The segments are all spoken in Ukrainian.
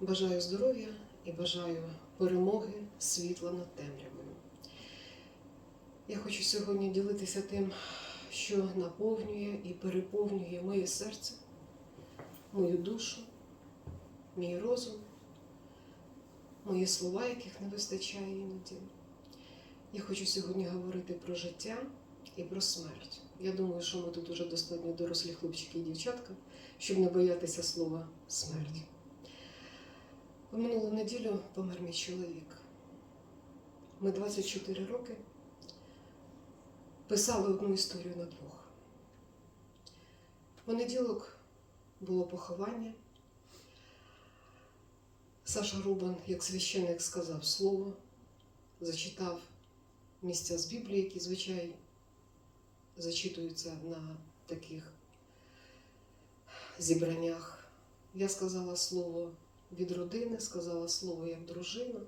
Бажаю здоров'я і бажаю перемоги світла над темрявою. Я хочу сьогодні ділитися тим, що наповнює і переповнює моє серце, мою душу, мій розум, мої слова, яких не вистачає іноді. Я хочу сьогодні говорити про життя і про смерть. Я думаю, що ми тут уже достатньо дорослі хлопчики і дівчатка, щоб не боятися слова смерть. В минулу неділю помер мій чоловік. Ми 24 роки писали одну історію на двох. Понеділок було поховання. Саша Рубан, як священник, сказав слово, зачитав місця з Біблії, які звичайно зачитуються на таких зібраннях. Я сказала слово від родини, сказала слово як дружина.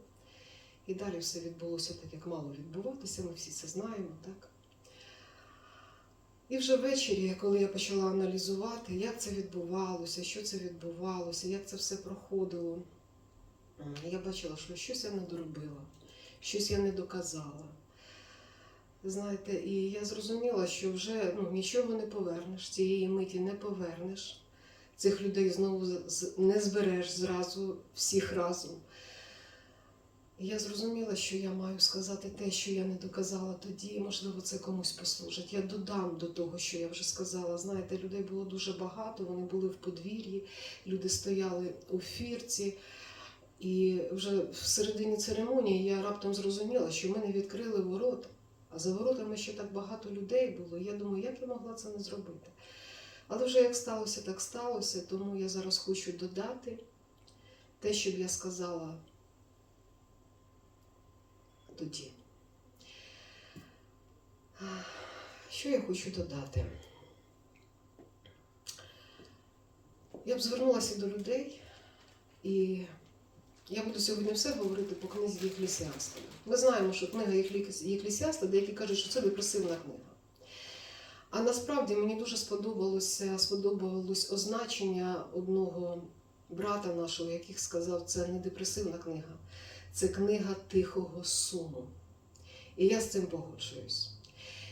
І далі все відбулося так, як мало відбуватися, ми всі це знаємо, так? І вже ввечері, коли я почала аналізувати, як це відбувалося, що це відбувалося, як це все проходило, я бачила, що щось я не доробила, щось я не доказала. Знаєте, і я зрозуміла, що вже ну, нічого не повернеш, цієї миті не повернеш. Цих людей знову не збереш зразу всіх разом. Я зрозуміла, що я маю сказати те, що я не доказала тоді, і, можливо, це комусь послужить. Я додам до того, що я вже сказала. Знаєте, людей було дуже багато, вони були в подвір'ї, люди стояли у фірці. І вже в середині церемонії я раптом зрозуміла, що в мене відкрили ворота, а за воротами ще так багато людей було. Я думаю, як я могла це не зробити? Але вже як сталося, так сталося, тому я зараз хочу додати те, що б я сказала тоді. Що я хочу додати? Я б звернулася до людей, і я буду сьогодні все говорити по книзі Єклісіаста. Ми знаємо, що книга Єклі- Єклісіаста, деякі кажуть, що це депресивна книга. А насправді мені дуже сподобалося, сподобалось означення одного брата нашого, який сказав, це не депресивна книга, це книга тихого суму. І я з цим погоджуюсь.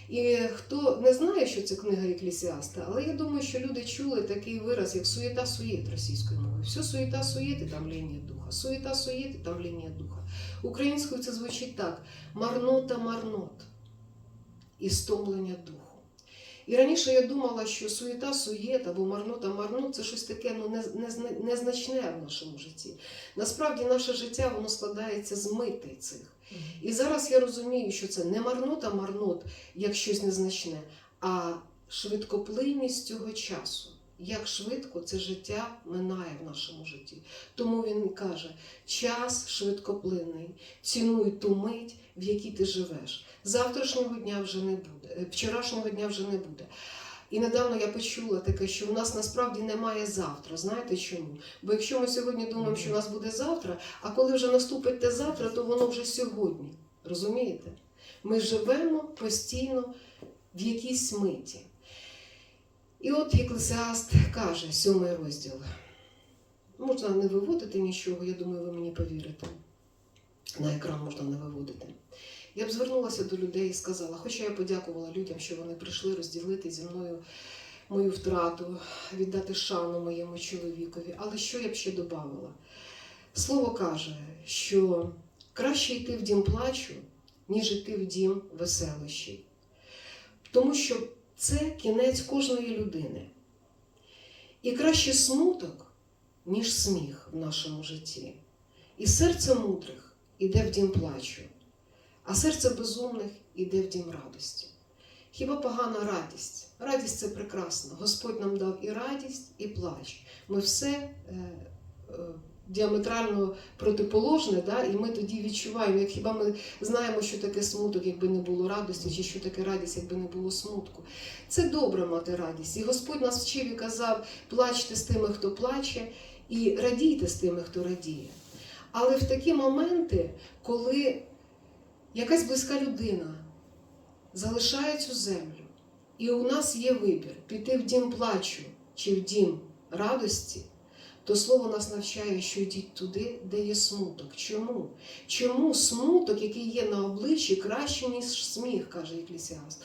І хто не знає, що це книга Еклісіаста, але я думаю, що люди чули такий вираз, як суєта суєт російською мовою. Все суєта суєти, там лінія духа. Суєта суєти, там лінія духа. Українською це звучить так: марнота марнот і стомлення духу. І раніше я думала, що суєта суєт або марнота марнот це щось таке ну, не- не- незначне в нашому житті. Насправді наше життя воно складається з митей цих. І зараз я розумію, що це не марнота марнот, як щось незначне, а швидкоплинність цього часу. Як швидко це життя минає в нашому житті. Тому він каже: час швидкоплинний, цінуй ту мить, в якій ти живеш. Завтрашнього дня вже не буде, е, вчорашнього дня вже не буде. І недавно я почула таке, що в нас насправді немає завтра. Знаєте чому? Бо якщо ми сьогодні думаємо, що у нас буде завтра, а коли вже наступить те завтра, то воно вже сьогодні. Розумієте? Ми живемо постійно в якійсь миті. І от Єклесіаст каже, сьомий розділ. Можна не виводити нічого, я думаю, ви мені повірите. На екран можна не виводити. Я б звернулася до людей і сказала, хоча я подякувала людям, що вони прийшли розділити зі мною мою втрату, віддати шану моєму чоловікові. Але що я б ще додавала? Слово каже, що краще йти в дім плачу, ніж йти в дім веселощі. Тому що це кінець кожної людини. І краще смуток, ніж сміх в нашому житті. І серце мудрих іде в дім плачу, а серце безумних іде в дім радості. Хіба погана радість? Радість це прекрасно. Господь нам дав і радість, і плач. Ми все е, е, діаметрально протиположне, да? і ми тоді відчуваємо, як хіба ми знаємо, що таке смуток, якби не було радості, чи що таке радість, якби не було смутку. Це добре мати радість. І Господь нас вчив і казав: плачте з тими, хто плаче, і радійте з тими, хто радіє. Але в такі моменти, коли якась близька людина залишає цю землю, і у нас є вибір піти в дім плачу чи в дім радості, то слово нас навчає, що йдіть туди, де є смуток. Чому? Чому смуток, який є на обличчі, краще, ніж сміх, каже Еклісіаст?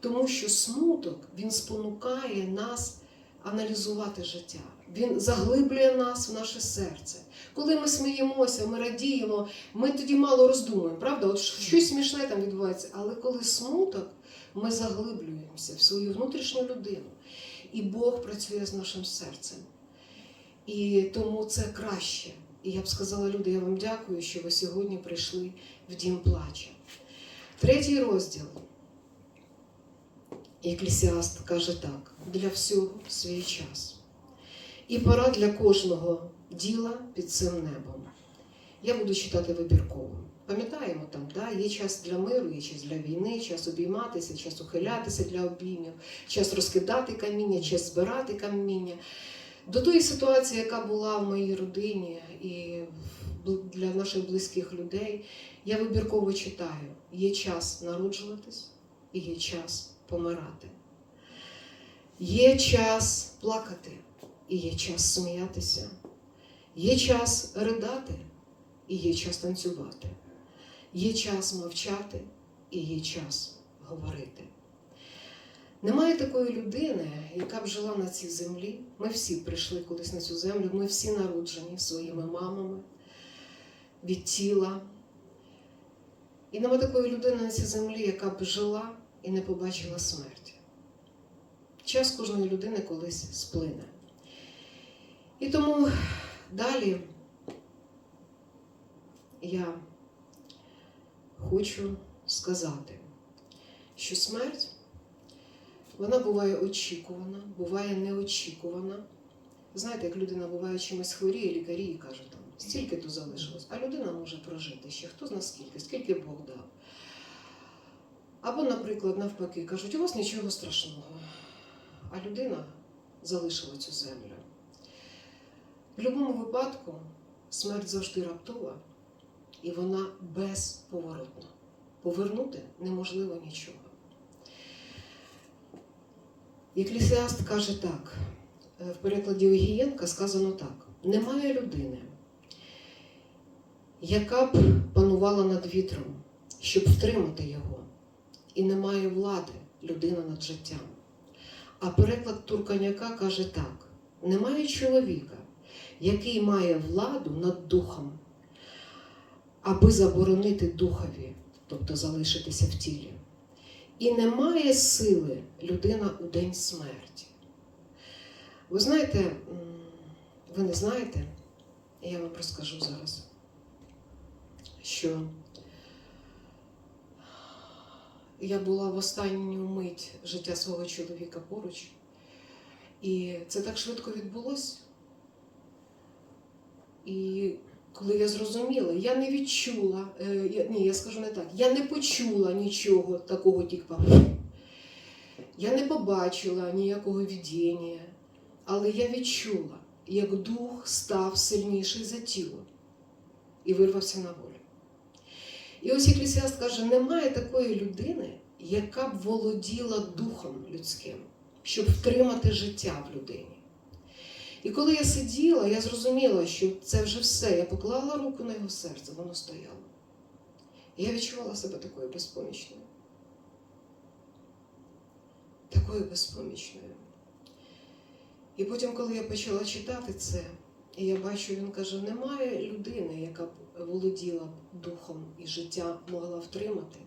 Тому що смуток він спонукає нас аналізувати життя. Він заглиблює нас в наше серце. Коли ми сміємося, ми радіємо, ми тоді мало роздумуємо, правда? От щось смішне там відбувається. Але коли смуток, ми заглиблюємося в свою внутрішню людину. І Бог працює з нашим серцем. І тому це краще. І я б сказала, люди, я вам дякую, що ви сьогодні прийшли в дім плача. Третій розділ. Еклісіаст каже так: для всього свій час. І пора для кожного діла під цим небом. Я буду читати вибірково. Пам'ятаємо там, да? є час для миру, є час для війни, час обійматися, час ухилятися для обіймів, час розкидати каміння, час збирати каміння. До тої ситуації, яка була в моїй родині і для наших близьких людей, я вибірково читаю: є час народжуватись і є час помирати. Є час плакати і є час сміятися. Є час ридати і є час танцювати. Є час мовчати і є час говорити. Немає такої людини, яка б жила на цій землі. Ми всі прийшли колись на цю землю, ми всі народжені своїми мамами від тіла. І нема такої людини на цій землі, яка б жила і не побачила смерті. Час кожної людини колись сплине. І тому далі я хочу сказати, що смерть вона буває очікувана, буває неочікувана. Знаєте, як людина буває чимось хворіє, лікарі і кажуть, там, стільки то залишилось, а людина може прожити ще хто зна скільки, скільки Бог дав. Або, наприклад, навпаки, кажуть, у вас нічого страшного, а людина залишила цю землю. В будь-якому випадку смерть завжди раптова, і вона безповоротна. Повернути неможливо нічого. Еклісіаст каже так: е, в перекладі Огієнка сказано так: немає людини, яка б панувала над вітром, щоб втримати його, і немає влади людина над життям. А переклад Турканяка каже так: немає чоловіка, який має владу над духом, аби заборонити духові, тобто залишитися в тілі. І немає сили людина у день смерті. Ви знаєте, ви не знаєте, я вам розкажу зараз, що я була в останню мить життя свого чоловіка поруч, і це так швидко відбулося. І коли я зрозуміла, я не відчула, е, я, ні, я скажу не так, я не почула нічого такого типу. Я не побачила ніякого видіння, але я відчула, як дух став сильніший за тіло і вирвався на волю. І ось Еклесіаст каже, немає такої людини, яка б володіла духом людським, щоб втримати життя в людині. І коли я сиділа, я зрозуміла, що це вже все. Я поклала руку на його серце, воно стояло. І я відчувала себе такою безпомічною. Такою безпомічною. І потім, коли я почала читати це, і я бачу, він каже: немає людини, яка б володіла духом і життя могла втримати.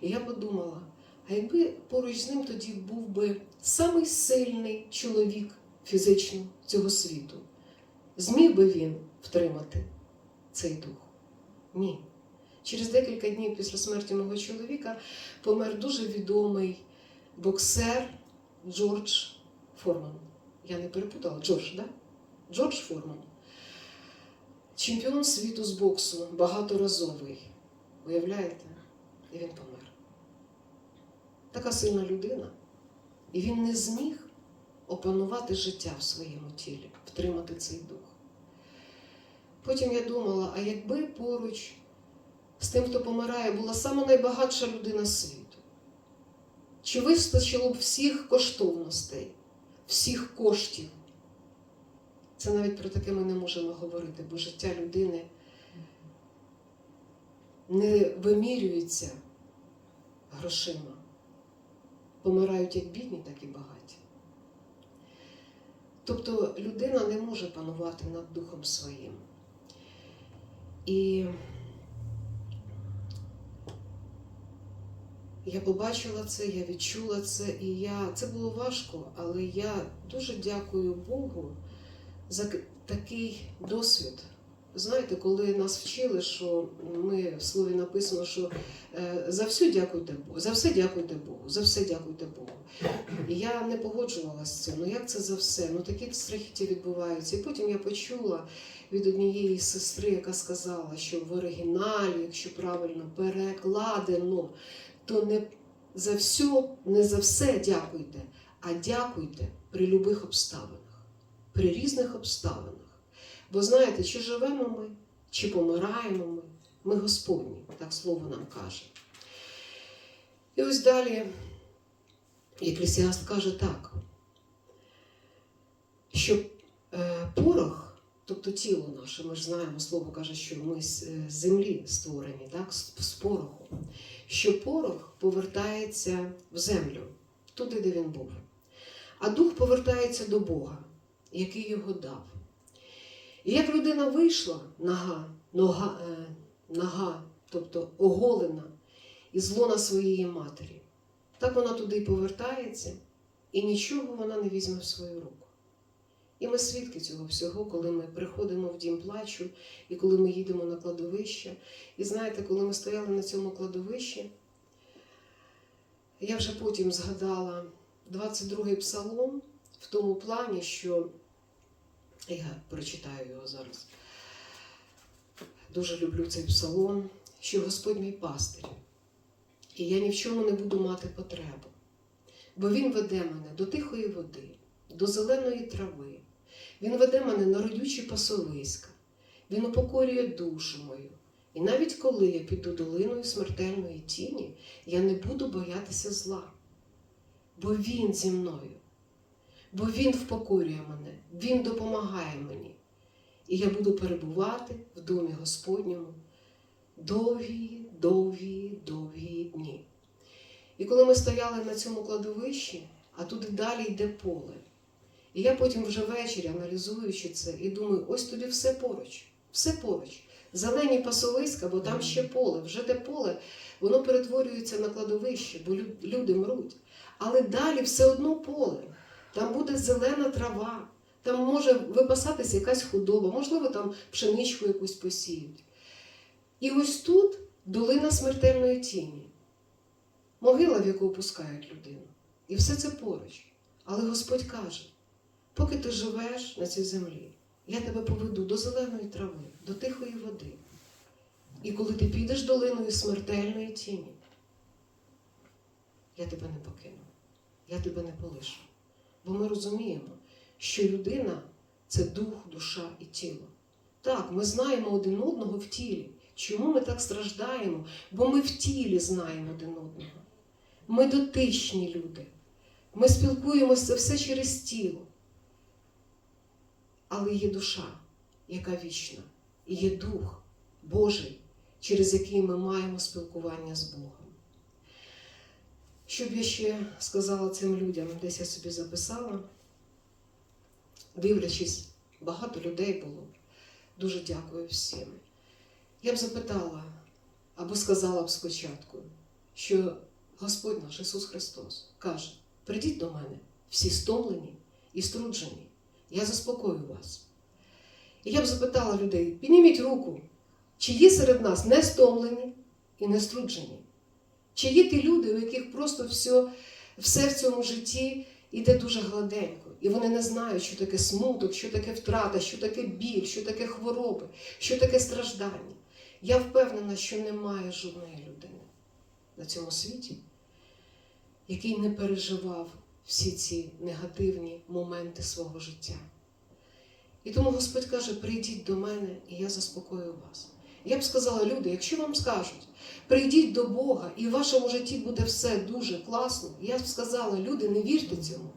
І я подумала: а якби поруч з ним тоді був би самий сильний чоловік фізично цього світу, зміг би він втримати цей дух? Ні. Через декілька днів після смерті мого чоловіка помер дуже відомий боксер Джордж Форман. Я не перепутала, Джордж, да? Джордж Форман. Чемпіон світу з боксу, багаторазовий. Уявляєте? І він помер. Така сильна людина. І він не зміг опанувати життя в своєму тілі, втримати цей дух. Потім я думала, а якби поруч з тим, хто помирає, була сама найбагатша людина світу, чи вистачило б всіх коштовностей, всіх коштів, Це навіть про таке ми не можемо говорити, бо життя людини не вимірюється грошима. Помирають як бідні, так і багаті. Тобто людина не може панувати над духом своїм. І я побачила це, я відчула це, і я це було важко, але я дуже дякую Богу за такий досвід. Знаєте, коли нас вчили, що ми в слові написано, що е, за все дякуйте Богу, за все дякуйте Богу, за все дякуйте Богу. І я не погоджувалася з цим. Ну як це за все? Ну такі страхіття відбуваються. І потім я почула від однієї сестри, яка сказала, що в оригіналі, якщо правильно перекладено, то не за все, не за все дякуйте, а дякуйте при любих обставинах, при різних обставинах. Бо знаєте, чи живемо ми, чи помираємо ми, ми Господні, так слово нам каже. І ось далі Еклесіаст каже так, що е, порох, тобто тіло наше, ми ж знаємо, слово каже, що ми з е, землі створені, так, з, з пороху, що порох повертається в землю, туди, де він був. А дух повертається до Бога, який його дав. І як людина вийшла нога, нога, е, нога, тобто оголена із лона своєї матері, так вона туди повертається, і нічого вона не візьме в свою руку. І ми свідки цього всього, коли ми приходимо в дім плачу, і коли ми їдемо на кладовище. І знаєте, коли ми стояли на цьому кладовищі, я вже потім згадала 22-й псалом в тому плані, що я прочитаю його зараз. Дуже люблю цей псалом, що Господь мій пастир, і я ні в чому не буду мати потребу. Бо Він веде мене до тихої води, до зеленої трави. Він веде мене на родючі пасовиська. Він упокорює душу мою. І навіть коли я піду долиною смертельної тіні, я не буду боятися зла. Бо Він зі мною. Бо Він впокорює мене, Він допомагає мені. І я буду перебувати в домі Господньому довгі, довгі, довгі дні. І коли ми стояли на цьому кладовищі, а туди далі йде поле. І я потім вже ввечері, аналізуючи це, і думаю, ось тобі все поруч, все поруч. Зелені пасовиська, бо там ще поле. Вже те поле, воно перетворюється на кладовище, бо люди мруть. Але далі все одно поле. Там буде зелена трава, там може випасатися якась худоба, можливо, там пшеничку якусь посіють. І ось тут долина смертельної тіні, могила, в яку опускають людину. І все це поруч. Але Господь каже: поки ти живеш на цій землі, я тебе поведу до зеленої трави, до тихої води. І коли ти підеш долиною смертельної тіні, я тебе не покину, я тебе не полишу. Бо ми розуміємо, що людина це дух, душа і тіло. Так, ми знаємо один одного в тілі. Чому ми так страждаємо? Бо ми в тілі знаємо один одного. Ми дотичні люди. Ми спілкуємося все через тіло. Але є душа, яка вічна, і є дух Божий, через який ми маємо спілкування з Богом. Що б я ще сказала цим людям, десь я собі записала, дивлячись, багато людей було. Дуже дякую всім. Я б запитала або сказала б спочатку, що Господь наш Ісус Христос каже: прийдіть до мене, всі стомлені і струджені, я заспокою вас. І я б запитала людей: підніміть руку, чи є серед нас не стомлені і не струджені? Чи є ті люди, у яких просто все, все в цьому житті йде дуже гладенько, і вони не знають, що таке смуток, що таке втрата, що таке біль, що таке хвороби, що таке страждання. Я впевнена, що немає жодної людини на цьому світі, який не переживав всі ці негативні моменти свого життя. І тому Господь каже: прийдіть до мене, і я заспокою вас. Я б сказала, люди, якщо вам скажуть, прийдіть до Бога, і в вашому житті буде все дуже класно, я б сказала, люди, не вірте цьому.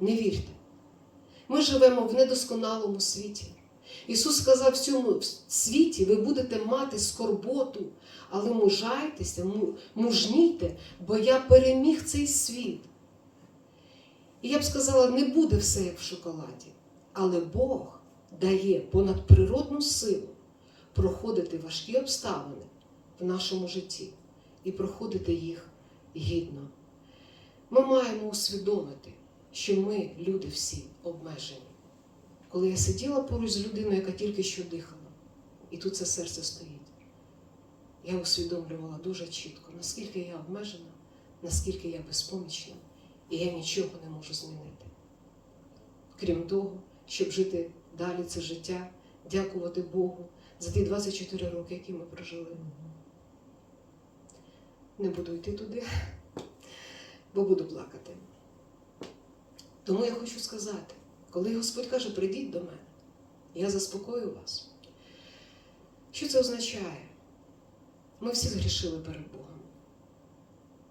Не вірте. Ми живемо в недосконалому світі. Ісус сказав, в цьому світі ви будете мати скорботу, але мужайтеся, му- мужнійте, бо я переміг цей світ. І я б сказала, не буде все як в шоколаді, але Бог дає понадприродну силу проходити важкі обставини в нашому житті і проходити їх гідно. Ми маємо усвідомити, що ми, люди всі, обмежені. Коли я сиділа поруч з людиною, яка тільки що дихала, і тут це серце стоїть, я усвідомлювала дуже чітко, наскільки я обмежена, наскільки я безпомічна, і я нічого не можу змінити. Крім того, щоб жити далі це життя, дякувати Богу за ті 24 роки, які ми прожили. Не буду йти туди, бо буду плакати. Тому я хочу сказати, коли Господь каже, прийдіть до мене, я заспокою вас. Що це означає? Ми всі згрішили перед Богом.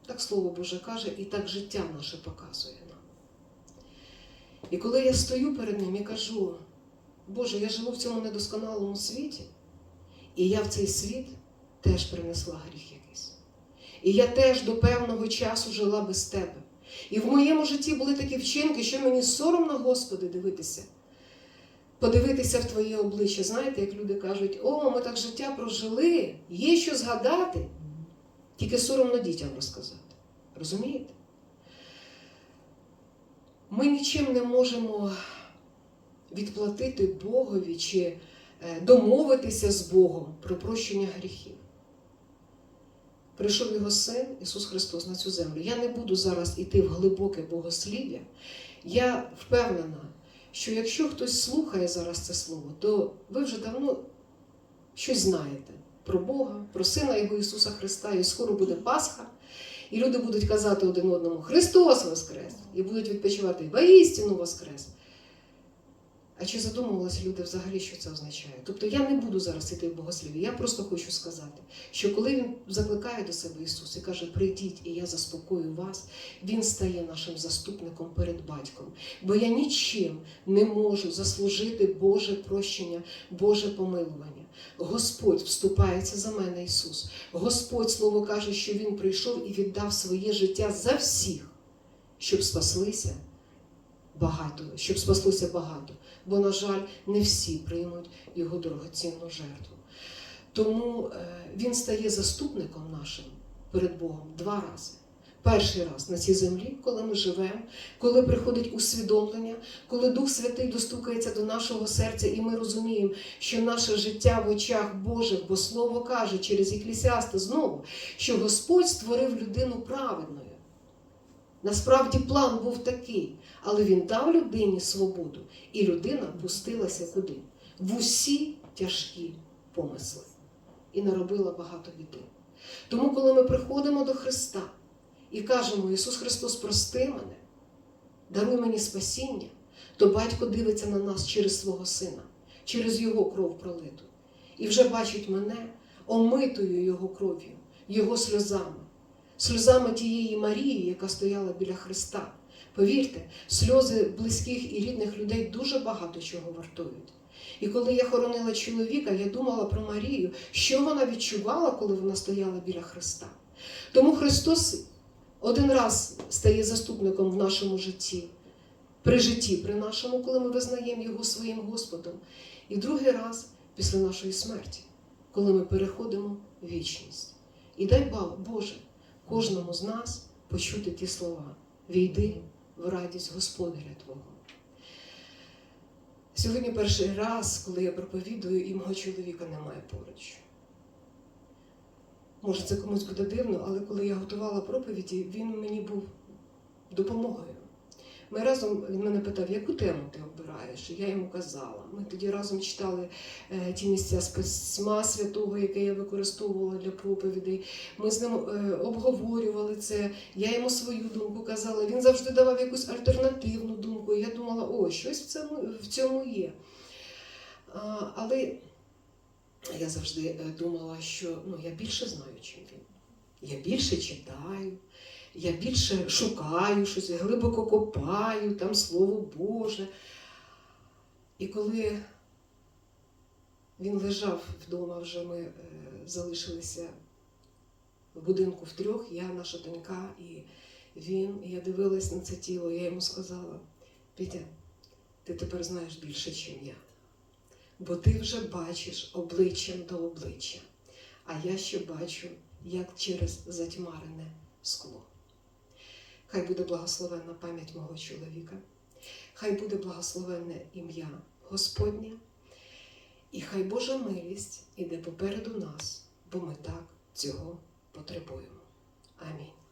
Так Слово Боже каже, і так життя наше показує нам. І коли я стою перед ним і кажу, Боже, я живу в цьому недосконалому світі, і я в цей світ теж принесла гріх якийсь. І я теж до певного часу жила без тебе. І в моєму житті були такі вчинки, що мені соромно, Господи, дивитися. Подивитися в Твоє обличчя. Знаєте, як люди кажуть, о, ми так життя прожили, є що згадати. Тільки соромно дітям розказати. Розумієте? Ми нічим не можемо відплатити Богові чи е, домовитися з Богом про прощення гріхів. Прийшов його син Ісус Христос на цю землю. Я не буду зараз іти в глибоке богослів'я. Я впевнена, що якщо хтось слухає зараз це слово, то ви вже давно щось знаєте про Бога, про Сина Його Ісуса Христа, і скоро буде Пасха, і люди будуть казати один одному Христос Воскрес! І будуть відпочивати воістину Воскрес! А чи задумувалися люди взагалі, що це означає? Тобто я не буду зараз іти в богослів'я, я просто хочу сказати, що коли він закликає до себе Ісус і каже, прийдіть, і я заспокою вас, Він стає нашим заступником перед батьком. Бо я нічим не можу заслужити Боже прощення, Боже помилування. Господь вступається за мене, Ісус. Господь слово каже, що Він прийшов і віддав своє життя за всіх, щоб спаслися багато, щоб спаслося багато. Бо, на жаль, не всі приймуть його дорогоцінну жертву. Тому е, він стає заступником нашим перед Богом два рази. Перший раз на цій землі, коли ми живемо, коли приходить усвідомлення, коли Дух Святий достукається до нашого серця, і ми розуміємо, що наше життя в очах Божих, бо Слово каже через Еклісіаста знову, що Господь створив людину праведною. Насправді план був такий, але він дав людині свободу, і людина пустилася куди? В усі тяжкі помисли і наробила багато біди. Тому, коли ми приходимо до Христа і кажемо, Ісус Христос, прости мене, даруй мені спасіння, то батько дивиться на нас через свого Сина, через Його кров пролиту. І вже бачить мене омитою Його кров'ю, Його сльозами, сльозами тієї Марії, яка стояла біля Христа. Повірте, сльози близьких і рідних людей дуже багато чого вартують. І коли я хоронила чоловіка, я думала про Марію, що вона відчувала, коли вона стояла біля Христа. Тому Христос один раз стає заступником в нашому житті, при житті, при нашому, коли ми визнаємо Його своїм Господом, і другий раз після нашої смерті, коли ми переходимо в вічність. І дай Боже кожному з нас почути ті слова: війди в радість Господаря Твого. Сьогодні перший раз, коли я проповідую, і мого чоловіка немає поруч. Може, це комусь буде дивно, але коли я готувала проповіді, він мені був допомогою. Ми разом він мене питав, яку тему ти обираєш? Я йому казала. Ми тоді разом читали е, ті місця з письма святого, яке я використовувала для проповідей. Ми з ним е, обговорювали це. Я йому свою думку казала. Він завжди давав якусь альтернативну думку. І я думала, о, щось в цьому, в цьому є. Але я завжди е, думала, що ну, я більше знаю, чим він. Я більше читаю, я більше шукаю щось, глибоко копаю, там Слово Боже. І коли він лежав вдома, вже ми е, залишилися в будинку втрьох, я, наша донька і він. І я дивилась на це тіло, я йому сказала: Петя, ти тепер знаєш більше, ніж я. Бо ти вже бачиш обличчям до обличчя, а я ще бачу, як через затьмарене скло. Хай буде благословенна пам'ять мого чоловіка, хай буде благословенне ім'я Господнє, і хай Божа милість іде попереду нас, бо ми так цього потребуємо. Амінь.